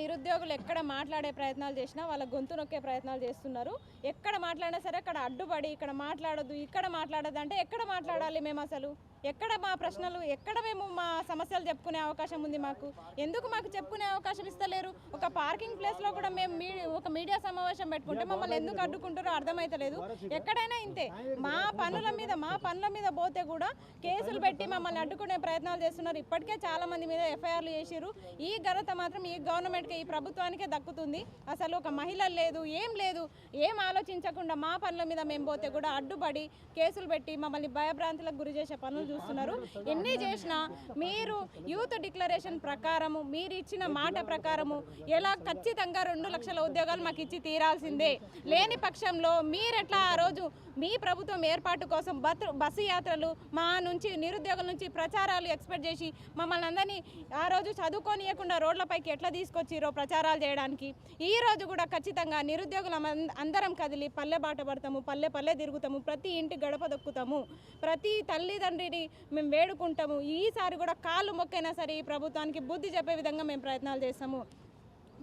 నిరుద్యోగులు ఎక్కడ మాట్లాడే ప్రయత్నాలు చేసినా వాళ్ళ గొంతు నొక్కే ప్రయత్నాలు చేస్తున్నారు. ఎక్కడ మాట్లాడినా సరే అక్కడ అడ్డుపడి ఇక్కడ మాట్లాడద్దు ఇక్కడ మాట్లాడదు అంటే ఎక్కడ మాట్లాడాలి మేము అసలు ఎక్కడ మా ప్రశ్నలు ఎక్కడ మేము మా సమస్యలు చెప్పుకునే అవకాశం ఉంది మాకు? ఎందుకు మాకు చెప్పుకునే అవకాశం ఇస్తలేరు? ఒక పార్కింగ్ ప్లేస్లో కూడా మేము మీ ఒక మీడియా సమావేశం పెట్టుకుంటే మమ్మల్ని ఎందుకు అడ్డుకుంటారో అర్థమైతలేదు. ఎక్కడైనా ఇంతే. మా పనుల మీద మా పనుల మీద పోతే కూడా కేసులు పెట్టి మమ్మల్ని అడ్డుకునే ప్రయత్నాలు చేస్తున్నారు. ఇప్పటికే చాలా మంది మీద ఎఫ్ఐఆర్లు చేసిరు ఈ ఘనత మాత్రం ఈ గవర్నమెంట్కి ఈ ప్రభుత్వానికే దక్కుతుంది. అసలు ఒక మహిళ లేదు ఏం లేదు ఏం ఆలోచించకుండా మా పనుల మీద మేము పోతే కూడా అడ్డుపడి కేసులు పెట్టి మమ్మల్ని భయభ్రాంతులకు గురి చేసే పనులు చూస్తున్నారు. ఎన్ని చేసినా మీరు యూత్ డిక్లరేషన్ ప్రకారము మీరు ఇచ్చిన మాట ప్రకారము ఎలా ఖచ్చితంగా రెండు లక్షల ఉద్యోగాలు మాకు ఇచ్చి తీరాల్సిందే. లేని పక్షంలో మీరెట్లా ఆ రోజు మీ ప్రభుత్వం ఏర్పాటు కోసం బతు బస్సు యాత్రలు మా నుంచి నిరుద్యోగుల నుంచి ప్రచారాలు ఎక్స్పెక్ట్ చేసి మమ్మల్ని అందరినీ ఆ రోజు చదువుకోనియకుండా రోడ్లపైకి ఎట్లా తీసుకొచ్చిరో ప్రచారాలు చేయడానికి ఈ రోజు కూడా ఖచ్చితంగా నిరుద్యోగులు అందరం కదిలి పల్లె బాట పడతాము పల్లె పల్లె తిరుగుతాము ప్రతి ఇంటి గడప దొక్కుతాము. ప్రతి తల్లిదండ్రిని మేము వేడుకుంటాము. ఈసారి కూడా కాళ్ళు మొక్కైనా సరే ఈ ప్రభుత్వానికి బుద్ధి చెప్పే విధంగా మేము ప్రయత్నాలు చేస్తాము.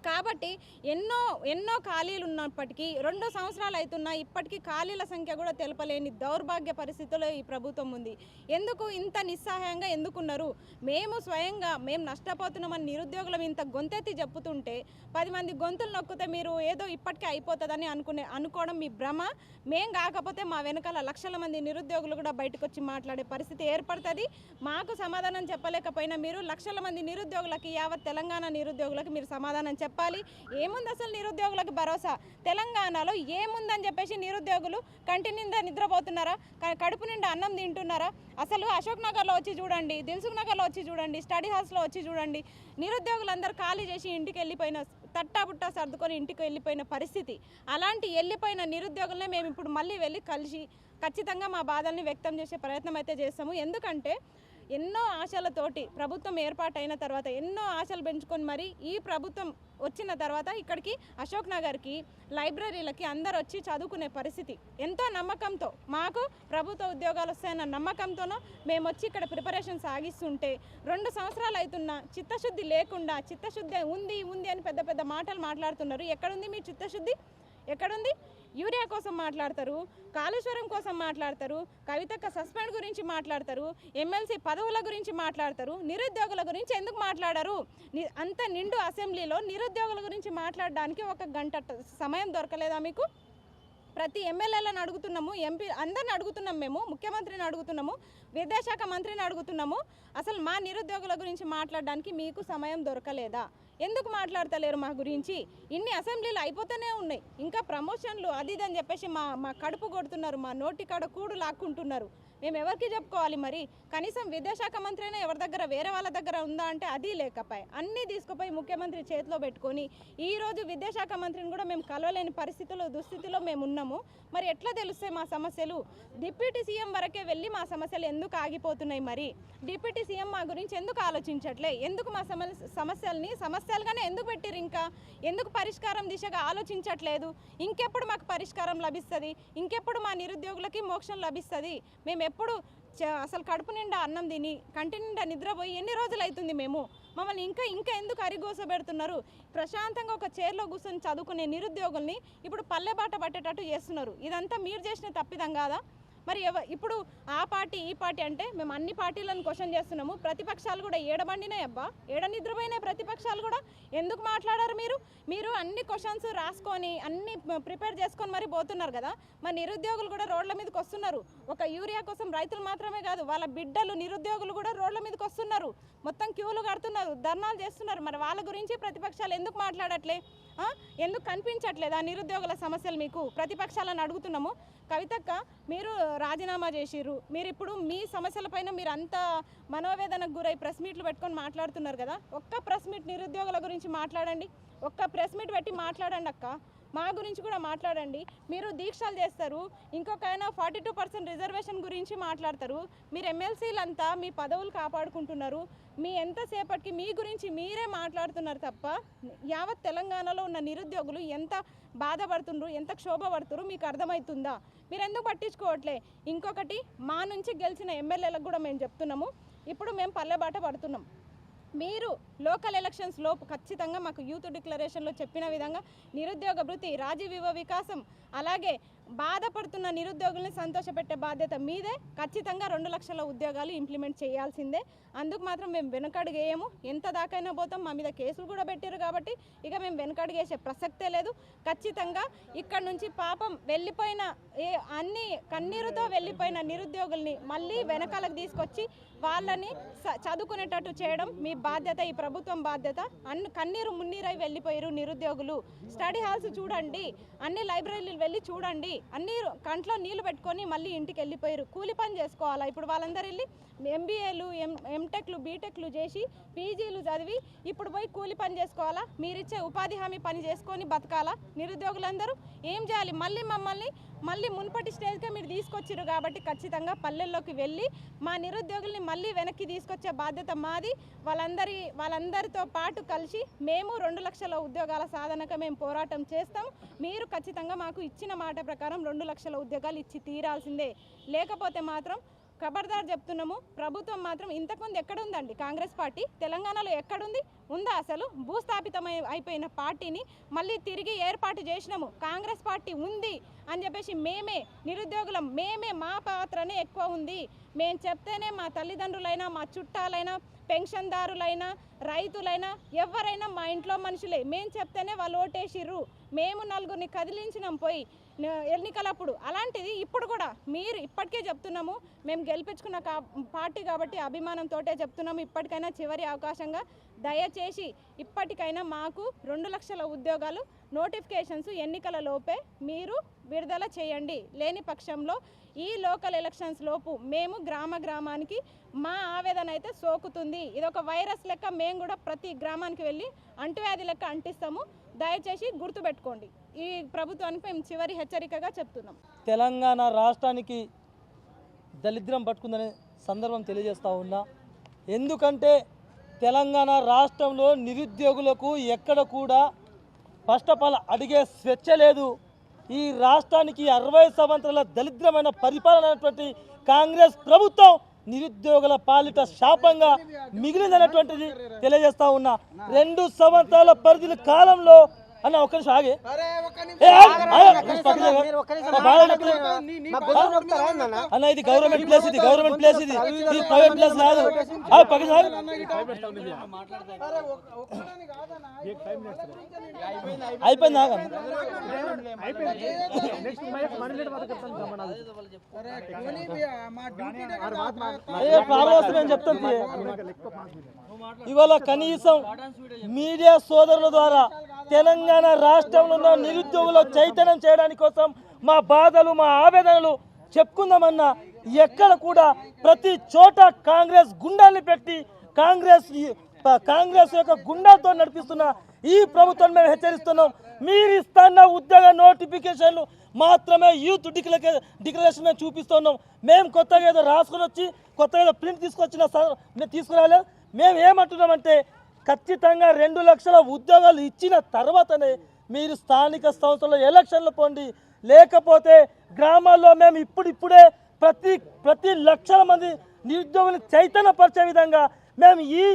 కాబట్టి ఎన్నో ఎన్నో ఖాళీలు ఉన్నప్పటికీ రెండు సంవత్సరాలు అవుతున్నా ఇప్పటికీ ఖాళీల సంఖ్య కూడా తెలపలేని దౌర్భాగ్య పరిస్థితుల్లో ఈ ప్రభుత్వం ఉంది. ఎందుకు ఇంత నిస్సహాయంగా ఎందుకున్నారు? మేము స్వయంగా మేము నష్టపోతున్నామని నిరుద్యోగులం ఇంత గొంతెత్తి చెప్పుతుంటే పది మంది గొంతులు నొక్కితే మీరు ఏదో ఇప్పటికే అయిపోతుందని అనుకునే అనుకోవడం మీ భ్రమ. మేం కాకపోతే మా వెనకాల లక్షల మంది నిరుద్యోగులు కూడా బయటకు వచ్చి మాట్లాడే పరిస్థితి ఏర్పడుతుంది. మాకు సమాధానం చెప్పలేకపోయినా మీరు లక్షల మంది నిరుద్యోగులకి యావత్ తెలంగాణ నిరుద్యోగులకు మీరు సమాధానం చెప్పాలి. ఏముంది అసలు నిరుద్యోగులకు భరోసా? తెలంగాణలో ఏముందని చెప్పేసి నిరుద్యోగులు కంటి నిండా నిద్రపోతున్నారా? క- కడుపు నిండా అన్నం తింటున్నారా? అసలు అశోక్ నగర్లో వచ్చి చూడండి దిల్సుఖ్ నగర్లో వచ్చి చూడండి స్టడీ హాల్స్లో వచ్చి చూడండి నిరుద్యోగులందరూ ఖాళీ చేసి ఇంటికి వెళ్ళిపోయిన తట్టాబుట్టా సర్దుకొని ఇంటికి వెళ్ళిపోయిన పరిస్థితి. అలాంటి వెళ్ళిపోయిన నిరుద్యోగులనే మేము ఇప్పుడు మళ్ళీ వెళ్ళి కలిసి ఖచ్చితంగా మా బాధల్ని వ్యక్తం చేసే ప్రయత్నం అయితే చేస్తాము. ఎందుకంటే ఎన్నో ఆశలతోటి ప్రభుత్వం ఏర్పాటైన తర్వాత ఎన్నో ఆశలు పెంచుకొని మరి ఈ ప్రభుత్వం వచ్చిన తర్వాత ఇక్కడికి అశోక్ నగర్కి లైబ్రరీలకి అందరు వచ్చి చదువుకునే పరిస్థితి. ఎంతో నమ్మకంతో మాకు ప్రభుత్వ ఉద్యోగాలు వస్తాయన్న నమ్మకంతోనో మేము వచ్చి ఇక్కడ ప్రిపరేషన్ సాగిస్తుంటే రెండు సంవత్సరాలు అవుతున్నా చిత్తశుద్ధి లేకుండా చిత్తశుద్ధి ఉంది ఉంది అని పెద్ద పెద్ద మాటలు మాట్లాడుతున్నారు. ఎక్కడుంది మీ చిత్తశుద్ధి? ఎక్కడుంది? యూరియా కోసం మాట్లాడతారు కాళేశ్వరం కోసం మాట్లాడతారు కవితక్క సస్పెండ్ గురించి మాట్లాడతారు ఎమ్మెల్సీ పదవుల గురించి మాట్లాడతారు నిరుద్యోగుల గురించి ఎందుకు మాట్లాడరు? అంత నిండు అసెంబ్లీలో నిరుద్యోగుల గురించి మాట్లాడడానికి ఒక గంట సమయం దొరకలేదా మీకు? ప్రతి ఎమ్మెల్యేలను అడుగుతున్నాము ఎంపీ అందరిని అడుగుతున్నాం మేము ముఖ్యమంత్రిని అడుగుతున్నాము విద్యాశాఖ మంత్రిని అడుగుతున్నాము. అసలు మా నిరుద్యోగుల గురించి మాట్లాడడానికి మీకు సమయం దొరకలేదా? ఎందుకు మాట్లాడతలేరు మా గురించి? ఇన్ని అసెంబ్లీలు అయిపోతూనే ఉన్నాయి. ఇంకా ప్రమోషన్లు అది ఇది అని చెప్పేసి మా మా కడుపు కొడుతున్నారు. మా నోటి కాడ కూడు లాక్కుంటున్నారు. మేము ఎవరికి చెప్పుకోవాలి మరి? కనీసం విద్యాశాఖ మంత్రి అయినా ఎవరి దగ్గర వేరే వాళ్ళ దగ్గర ఉందా అంటే అది లేకపోయి. అన్నీ తీసుకుపోయి ముఖ్యమంత్రి చేతిలో పెట్టుకొని ఈరోజు విద్యాశాఖ మంత్రిని కూడా మేము కలవలేని పరిస్థితుల్లో దుస్థితిలో మేము ఉన్నాము. మరి ఎట్లా తెలుస్తాయి మా సమస్యలు? డిప్యూటీ సీఎం వరకే వెళ్ళి మా సమస్యలు ఎందుకు ఆగిపోతున్నాయి మరి? డిప్యూటీ సీఎం మా గురించి ఎందుకు ఆలోచించట్లే? ఎందుకు మా సమస్యల్ని సమస్యలుగానే ఎందుకు పెట్టిరు ఇంకా? ఎందుకు పరిష్కారం దిశగా ఆలోచించట్లేదు? ఇంకెప్పుడు మాకు పరిష్కారం లభిస్తుంది? ఇంకెప్పుడు మా నిరుద్యోగులకి మోక్షం లభిస్తుంది? మేము ఎప్పుడు అసలు కడుపు నిండా అన్నం తిని కంటి నిండా నిద్రపోయి ఎన్ని రోజులు అవుతుంది మేము? మమ్మల్ని ఇంకా ఇంకా ఎందుకు అరిగోస పెడుతున్నారు ప్రశాంతంగా ఒక చైర్లో కూర్చొని చదువుకునే నిరుద్యోగుల్ని ఇప్పుడు పల్లె బాట పట్టేటట్టు చేస్తున్నారు. ఇదంతా మీరు చేసిన తప్పిదం కాదా? మరి ఎవ ఇప్పుడు ఆ పార్టీ ఈ పార్టీ అంటే మేము అన్ని పార్టీలను క్వశ్చన్ చేస్తున్నాము. ప్రతిపక్షాలు కూడా ఏడబండినాయి అబ్బా. ఏడ నిద్రపోయినాయి ప్రతిపక్షాలు కూడా? ఎందుకు మాట్లాడారు మీరు? మీరు అన్ని క్వశ్చన్స్ రాసుకొని అన్ని ప్రిపేర్ చేసుకొని మరి పోతున్నారు కదా? మరి నిరుద్యోగులు కూడా రోడ్ల మీదకి వస్తున్నారు. ఒక యూరియా కోసం రైతులు మాత్రమే కాదు వాళ్ళ బిడ్డలు నిరుద్యోగులు కూడా రోడ్ల మీదకి వస్తున్నారు. మొత్తం క్యూలు కడుతున్నారు ధర్నాలు చేస్తున్నారు. మరి వాళ్ళ గురించి ప్రతిపక్షాలు ఎందుకు మాట్లాడట్లే? ఎందుకు కనిపించట్లేదు ఆ నిరుద్యోగుల సమస్యలు మీకు? ప్రతిపక్షాలను అడుగుతున్నాము. కవితక్క మీరు రాజీనామా చేసిర్రు. మీరు ఇప్పుడు మీ సమస్యలపైన మీరు అంత మనోవేదనకు గురై ప్రెస్ మీట్లు పెట్టుకొని మాట్లాడుతున్నారు కదా. ఒక్క ప్రెస్ మీట్ నిరుద్యోగుల గురించి మాట్లాడండి. ఒక్క ప్రెస్ మీట్ పెట్టి మాట్లాడండి అక్క మా గురించి కూడా మాట్లాడండి. మీరు దీక్షలు చేస్తారు. ఇంకొక ఆయన ఫార్టీ టూ పర్సెంట్ రిజర్వేషన్ గురించి మాట్లాడతారు. మీరు ఎమ్మెల్సీలంతా మీ పదవులు కాపాడుకుంటున్నారు. మీ ఎంతసేపటికి మీ గురించి మీరే మాట్లాడుతున్నారు తప్ప యావత్ తెలంగాణలో ఉన్న నిరుద్యోగులు ఎంత బాధపడుతుండ్రు ఎంత క్షోభపడుతున్నారు మీకు అర్థమవుతుందా మీరు ఎందుకు పట్టించుకోవట్లే? ఇంకొకటి మా నుంచి గెలిచిన ఎమ్మెల్యేలకు కూడా మేము చెప్తున్నాము. ఇప్పుడు మేము పల్లెబాట పడుతున్నాం. మీరు లోకల్ ఎలక్షన్స్ లోపు ఖచ్చితంగా మాకు యూత్ డిక్లరేషన్లో చెప్పిన విధంగా నిరుద్యోగ భృతి రాజీవ వికాసం అలాగే బాధపడుతున్న నిరుద్యోగుల్ని సంతోషపెట్టే బాధ్యత మీదే. ఖచ్చితంగా రెండు లక్షల ఉద్యోగాలు ఇంప్లిమెంట్ చేయాల్సిందే. అందుకు మాత్రం మేము వెనకడుగేయము. ఎంత దాకైనా పోతాం మా మీద కేసులు కూడా పెట్టారు కాబట్టి ఇక మేము వెనకడుగేసే ప్రసక్తే లేదు. ఖచ్చితంగా ఇక్కడ నుంచి పాపం వెళ్ళిపోయిన ఏ అన్ని కన్నీరుతో వెళ్ళిపోయిన నిరుద్యోగుల్ని మళ్ళీ వెనకాలకు తీసుకొచ్చి వాళ్ళని చదువుకునేటట్టు చేయడం మీ బాధ్యత ఈ ప్రభుత్వం బాధ్యత. అన్ని కన్నీరు మున్నీరై వెళ్ళిపోయారు నిరుద్యోగులు. స్టడీ హాల్స్ చూడండి అన్ని లైబ్రరీలు వెళ్ళి చూడండి. అన్ని కంట్లో నీళ్ళు పెట్టుకొని మళ్ళీ ఇంటికి వెళ్ళిపోయారు కూలి పని చేసుకోవాలా? ఇప్పుడు వాళ్ళందరూ వెళ్ళి ఎంబీఏలు ఎం ఎంటెక్లు బీటెక్లు చేసి పీజీలు చదివి ఇప్పుడు పోయి కూలి పని చేసుకోవాలా? మీరిచ్చే ఉపాధి హామీ పని చేసుకొని బతకాలా? నిరుద్యోగులందరూ ఏం చేయాలి? మళ్ళీ మమ్మల్ని మళ్ళీ మునుపటి స్టేజ్కే మీరు తీసుకొచ్చారు కాబట్టి ఖచ్చితంగా పల్లెల్లోకి వెళ్ళి మా నిరుద్యోగుల్ని మళ్ళీ వెనక్కి తీసుకొచ్చే బాధ్యత మాది. వాళ్ళందరి వాళ్ళందరితో పాటు కలిసి మేము రెండు లక్షల ఉద్యోగాల సాధనకు మేము పోరాటం చేస్తాం. మీరు ఖచ్చితంగా మాకు ఇచ్చిన మాట ప్రకారం రెండు లక్షల ఉద్యోగాలు ఇచ్చి తీరాల్సిందే. లేకపోతే మాత్రం ఖబర్దార్ చెప్తున్నాము ప్రభుత్వం మాత్రం ఇంతకుముందు ఎక్కడ ఉందండి కాంగ్రెస్ పార్టీ తెలంగాణలో ఎక్కడుంది? ఉందా అసలు? భూస్థాపితమై అయిపోయిన పార్టీని మళ్ళీ తిరిగి ఏర్పాటు చేసినాము. కాంగ్రెస్ పార్టీ ఉంది అని చెప్పేసి మేమే నిరుద్యోగులం మేమే మా పాత్రనే ఎక్కువ ఉంది. మేము చెప్తేనే మా తల్లిదండ్రులైనా మా చుట్టాలైనా పెన్షన్దారులైనా రైతులైనా ఎవరైనా మా ఇంట్లో మనుషులే. మేము చెప్తేనే వాళ్ళు ఓటేసిర్రు. మేము నలుగురిని కదిలించినాం పోయి ఎన్నికలప్పుడు. అలాంటిది ఇప్పుడు కూడా మీరు ఇప్పటికే చెప్తున్నాము. మేము గెలిపించుకున్న కా పార్టీ కాబట్టి అభిమానంతోటే చెప్తున్నాము. ఇప్పటికైనా చివరి అవకాశంగా దయచేసి ఇప్పటికైనా మాకు రెండు లక్షల ఉద్యోగాలు నోటిఫికేషన్స్ ఎన్నికల లోపే మీరు విడుదల చేయండి. లేని పక్షంలో ఈ లోకల్ ఎలక్షన్స్ లోపు మేము గ్రామ గ్రామానికి మా ఆవేదన అయితే సోకుతుంది. ఇది ఒక వైరస్ లెక్క మేము కూడా ప్రతి గ్రామానికి వెళ్ళి అంటువ్యాధి లెక్క అంటిస్తాము. దయచేసి గుర్తుపెట్టుకోండి. ఈ ప్రభుత్వానికి మేము చివరి హెచ్చరికగా చెప్తున్నాం. తెలంగాణ రాష్ట్రానికి దరిద్రం పట్టుకుందనే సందర్భం తెలియజేస్తూ ఉన్నా. ఎందుకంటే తెలంగాణ రాష్ట్రంలో నిరుద్యోగులకు ఎక్కడ కూడా ఫస్ట్ ఆఫ్ ఆల్ అడిగే స్వేచ్ఛ లేదు. ఈ రాష్ట్రానికి అరవై సంవత్సరాల దరిద్రమైన పరిపాలన కాంగ్రెస్ ప్రభుత్వం నిరుద్యోగుల పాలిట శాపంగా మిగిలిందనేటువంటిది తెలియజేస్తా ఉన్నా. రెండు సంవత్సరాల పరిధి కాలంలో అన్న ఒక్క నిమిషం ఆగి. ఆగు, ఆగు. అన్న ఇది గవర్నమెంట్ ప్లేస్ ఇది గవర్నమెంట్ ప్లేస్ ఇది. ఇది ప్రైవేట్ ప్లేస్ కాదు. ఆగు, జరగ. అయిపోయింది అయ్యో ప్రాబ్లం వస్తే నేను చెప్తాను. ఇవాళ కనీసం మీడియా సోదరుల ద్వారా తెలంగాణ రాష్ట్రంలో ఉన్న నిరుద్యోగుల చైతన్యం చేయడానికి కోసం మా బాధలు మా ఆవేదనలు చెప్పుకుందామన్నా ఎక్కడ కూడా ప్రతి చోట కాంగ్రెస్ గుండాల్ని పెట్టి కాంగ్రెస్ ఈ- కాంగ్రెస్ యొక్క గుండాతో నడిపిస్తున్న ఈ ప్రభుత్వం మేము హెచ్చరిస్తున్నాం. మీరు ఇస్తున్న ఉద్యోగ నోటిఫికేషన్లు మాత్రమే యూత్ డిక్లరే డిక్లరేషన్ మేము చూపిస్తున్నాం. మేము కొత్తగా ఏదో రాసుకొని వచ్చి కొత్తగా ఏదో ప్రింట్ తీసుకొచ్చిన మేము తీసుకురాలేదు మేము ఏమంటున్నామంటే ఖచ్చితంగా రెండు లక్షల ఉద్యోగాలు ఇచ్చిన తర్వాతనే మీరు స్థానిక సంస్థల ఎలక్షన్లు పోండి లేకపోతే గ్రామాల్లో మేము ఇప్పుడిప్పుడే ప్రతి ప్రతి లక్షల మంది నిరుద్యోగులు చైతన్యపరిచే విధంగా మేము ఈ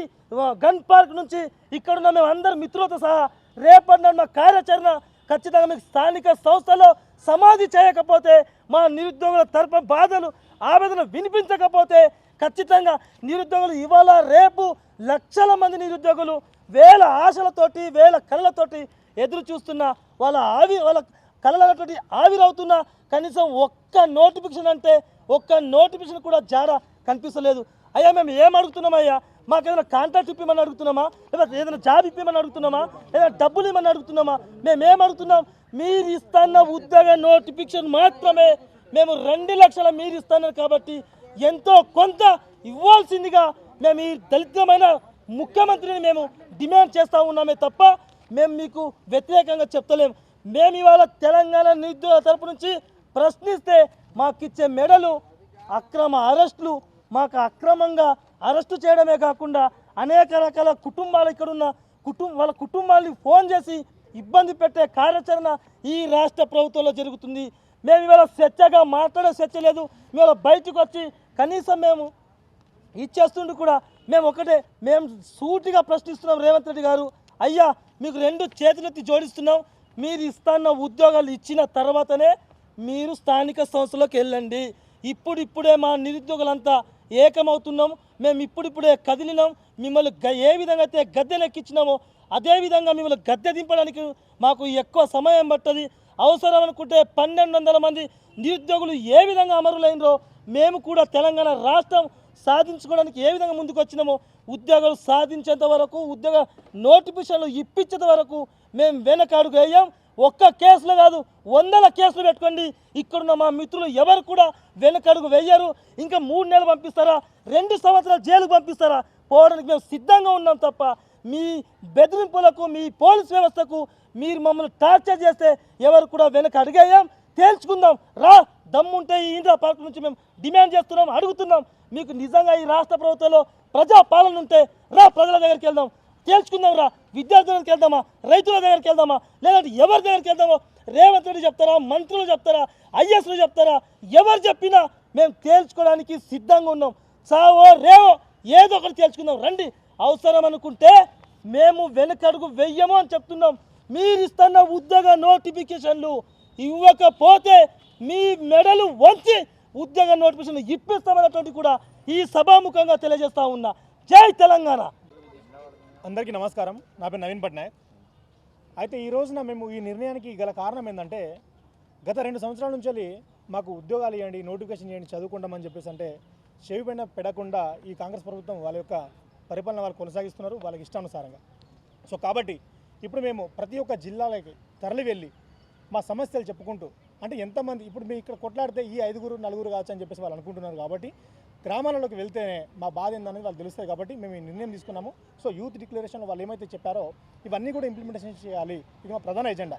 గన్ పార్క్ నుంచి ఇక్కడున్న మేము అందరు మిత్రులతో సహా రేపటి మా కార్యాచరణ ఖచ్చితంగా మీకు స్థానిక సంస్థలో సమాధి చేయకపోతే మా నిరుద్యోగుల తరపు బాధలు ఆవేదన వినిపించకపోతే ఖచ్చితంగా నిరుద్యోగులు ఇవాళ రేపు లక్షల మంది నిరుద్యోగులు వేల ఆశలతోటి వేల కళలతోటి ఎదురు చూస్తున్న వాళ్ళ ఆవి వాళ్ళ కళ్ళతోటి ఆవిరవుతున్న కనీసం ఒక్క నోటిఫికేషన్ అంటే ఒక్క నోటిఫికేషన్ కూడా జారా కనిపిస్తలేదు. అయ్యా మేము ఏం అడుగుతున్నామయ్యా? మాకు ఏదైనా కాంట్రాక్ట్ ఇప్పమని అడుగుతున్నామా? లేదా ఏదైనా జాబ్ ఇప్పమని అడుగుతున్నామా? లేదా డబ్బులు ఇవ్వమని అడుగుతున్నామా? మేము ఏం అడుగుతున్నాం? మీరు ఇస్తున్న ఉద్యోగ నోటిఫికేషన్ మాత్రమే మేము రెండు లక్షల మీరు ఇస్తున్నారు కాబట్టి ఎంతో కొంత ఇవ్వాల్సిందిగా మేము ఈ దళితమైన ముఖ్యమంత్రిని మేము డిమాండ్ చేస్తూ ఉన్నామే తప్ప మేము మీకు వ్యతిరేకంగా చెప్తలేము మేము ఇవాళ తెలంగాణ నిరుద్యోగ తరపు నుంచి ప్రశ్నిస్తే మాకిచ్చే మెడలు అక్రమ అరెస్టులు మాకు అక్రమంగా అరెస్టు చేయడమే కాకుండా అనేక రకాల కుటుంబాలు ఇక్కడున్న కుటుంబ వాళ్ళ కుటుంబాన్ని ఫోన్ చేసి ఇబ్బంది పెట్టే కార్యాచరణ ఈ రాష్ట్ర ప్రభుత్వంలో జరుగుతుంది. మేము ఇవాళ స్వేచ్ఛగా మాట్లాడే స్వేచ్ఛ లేదు. ఇవాళ బయటకు వచ్చి కనీసం మేము ఇచ్చేస్తుండి కూడా మేము ఒకటే మేము సూటిగా ప్రశ్నిస్తున్నాం రేవంత్ రెడ్డి గారు అయ్యా మీకు రెండు చేతులెత్తి జోడిస్తున్నాం మీరు ఇస్తాన్న ఉద్యోగాలు ఇచ్చిన తర్వాతనే మీరు స్థానిక సంస్థలోకి వెళ్ళండి. ఇప్పుడు ఇప్పుడే మా నిరుద్యోగులంతా ఏకమవుతున్నాం మేము ఇప్పుడిప్పుడే కదిలినాం మిమ్మల్ని గ- ఏ విధంగా అయితే గద్దెనెక్కించినామో అదే విధంగా మిమ్మల్ని గద్దె దింపడానికి మాకు ఎక్కువ సమయం పట్టది. అవసరం అనుకుంటే పన్నెండు వందల మంది నిరుద్యోగులు ఏ విధంగా అమరులైనరో మేము కూడా తెలంగాణ రాష్ట్రం సాధించుకోవడానికి ఏ విధంగా ముందుకు వచ్చినామో ఉద్యోగాలు సాధించేంత వరకు ఉద్యోగ నోటిఫికేషన్లు ఇప్పించేంత వరకు మేము వెనకాడుగు వేయం ఒక్క కేసులు కాదు వందల కేసులు పెట్టుకోండి. ఇక్కడున్న మా మిత్రులు ఎవరు కూడా వెనకడుగు వేయరు. ఇంకా మూడు నెలలు పంపిస్తారా? రెండు సంవత్సరాలు జైలుకు పంపిస్తారా? పోవడానికి మేము సిద్ధంగా ఉన్నాం తప్ప మీ బెదిరింపులకు మీ పోలీస్ వ్యవస్థకు మీరు మమ్మల్ని టార్చర్ చేస్తే ఎవరు కూడా వెనక అడిగేయం. తేల్చుకుందాం. రా దమ్ముంటే ఈ ఇంద్ర పార్క్ నుంచి మేము డిమాండ్ చేస్తున్నాం అడుగుతున్నాం. మీకు నిజంగా ఈ రాష్ట్ర ప్రభుత్వంలో ప్రజా పాలన ఉంటే రా ప్రజల దగ్గరికి వెళ్దాం. తేల్చుకుందాం రా. విద్యార్థుల దగ్గరికి వెళ్దామా? రైతుల దగ్గరికి వెళ్దామా? లేదంటే ఎవరి దగ్గరికి వెళ్దామో? రేవంత్ రెడ్డి చెప్తారా? మంత్రులు చెప్తారా? ఐఎస్లు చెప్తారా? ఎవరు చెప్పినా మేము తేల్చుకోవడానికి సిద్ధంగా ఉన్నాం. చావో రేవో ఏదో ఒకటి తేల్చుకుందాం. రండి. అవసరం అనుకుంటే మేము వెనకడుగు వెయ్యము అని చెప్తున్నాం. మీరు ఇస్తున్న ఉద్యోగ నోటిఫికేషన్లు ఇవ్వకపోతే మీ మెడలు వంచి ఉద్యోగ నోటిఫికేషన్ ఇప్పిస్తామన్నటువంటి కూడా ఈ సభాముఖంగా తెలియజేస్తా ఉన్నా. జై తెలంగాణ. అందరికీ నమస్కారం. నా పేరు నవీన్ పట్నాయక్. అయితే ఈ రోజున మేము ఈ నిర్ణయానికి గల కారణం ఏంటంటే గత రెండు సంవత్సరాల నుంచి మాకు ఉద్యోగాలు ఇవ్వండి నోటిఫికేషన్ చేయండి చదువుకుంటామని చెప్పేసి అంటే చెవి పైన పెడకుండా ఈ కాంగ్రెస్ ప్రభుత్వం వాళ్ళ యొక్క పరిపాలన వాళ్ళు కొనసాగిస్తున్నారు వాళ్ళకి ఇష్టానుసారంగా. సో కాబట్టి ఇప్పుడు మేము ప్రతి ఒక్క జిల్లాలకి తరలి వెళ్ళి మా సమస్యలు చెప్పుకుంటూ అంటే ఎంతమంది ఇప్పుడు మీ ఇక్కడ కొట్లాడితే ఈ ఐదుగురు నలుగురు కావచ్చు అని చెప్పేసి వాళ్ళు అనుకుంటున్నారు కాబట్టి గ్రామాలలోకి వెళ్తేనే మా బాధ ఏందనేది వాళ్ళు తెలుస్తాయి కాబట్టి మేము ఈ నిర్ణయం తీసుకున్నాము. సో యూత్ డిక్లరేషన్లో వాళ్ళు ఏమైతే చెప్పారో ఇవన్నీ కూడా ఇంప్లిమెంటేషన్ చేయాలి. ఇది మా ప్రధాన ఎజెండా.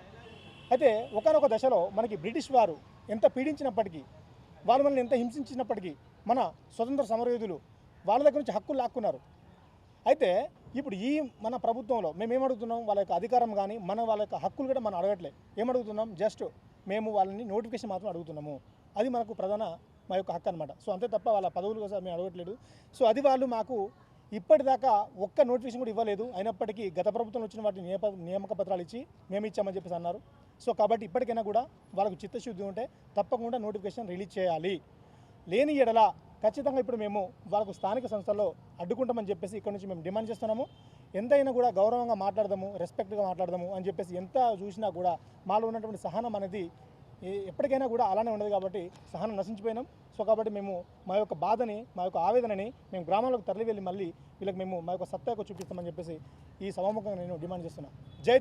అయితే ఒకనొక దశలో మనకి బ్రిటిష్ వారు ఎంత పీడించినప్పటికీ వాళ్ళు మనల్ని ఎంత హింసించినప్పటికీ మన స్వతంత్ర సమరయోధులు వాళ్ళ దగ్గర నుంచి హక్కులు లాక్కున్నారు. అయితే ఇప్పుడు ఈ మన ప్రభుత్వంలో మేము ఏమడుగుతున్నాం వాళ్ళ యొక్క అధికారం కానీ మన వాళ్ళ యొక్క హక్కులు కూడా మనం అడగట్లే. ఏమడుగుతున్నాం? జస్ట్ మేము వాళ్ళని నోటిఫికేషన్ మాత్రం అడుగుతున్నాము. అది మనకు ప్రధాన మా యొక్క హక్కు అనమాట సో అంతే తప్ప వాళ్ళ పదవులు కోసం మేము అడగట్లేదు. సో అది వాళ్ళు మాకు ఇప్పటిదాకా ఒక్క నోటిఫికేషన్ కూడా ఇవ్వలేదు. అయినప్పటికీ గత ప్రభుత్వం వచ్చిన వాటి నియమ నియామక పత్రాలు ఇచ్చి మేము ఇచ్చామని చెప్పేసి అన్నారు. సో కాబట్టి ఇప్పటికైనా కూడా వాళ్ళకు చిత్తశుద్ధి ఉంటే తప్పకుండా నోటిఫికేషన్ రిలీజ్ చేయాలి. లేని ఎడల ఖచ్చితంగా ఇప్పుడు మేము వాళ్ళకు స్థానిక సంస్థల్లో అడ్డుకుంటామని చెప్పేసి ఇక్కడ నుంచి మేము డిమాండ్ చేస్తున్నాము. ఎంతైనా కూడా గౌరవంగా మాట్లాడదాము రెస్పెక్ట్గా మాట్లాడదాము అని చెప్పేసి ఎంత చూసినా కూడా మాలో ఉన్నటువంటి సహనం అనేది ఎప్పటికైనా కూడా అలానే ఉండదు కాబట్టి సహనం నశించిపోయినాం. సో కాబట్టి మేము మా యొక్క బాధని మా యొక్క ఆవేదనని మేము గ్రామాలకు తరలి వెళ్ళి మళ్ళీ వీళ్ళకి మేము మా యొక్క సత్తా చూపిస్తామని చెప్పేసి ఈ సభాముఖంగా నేను డిమాండ్ చేస్తున్నాను జై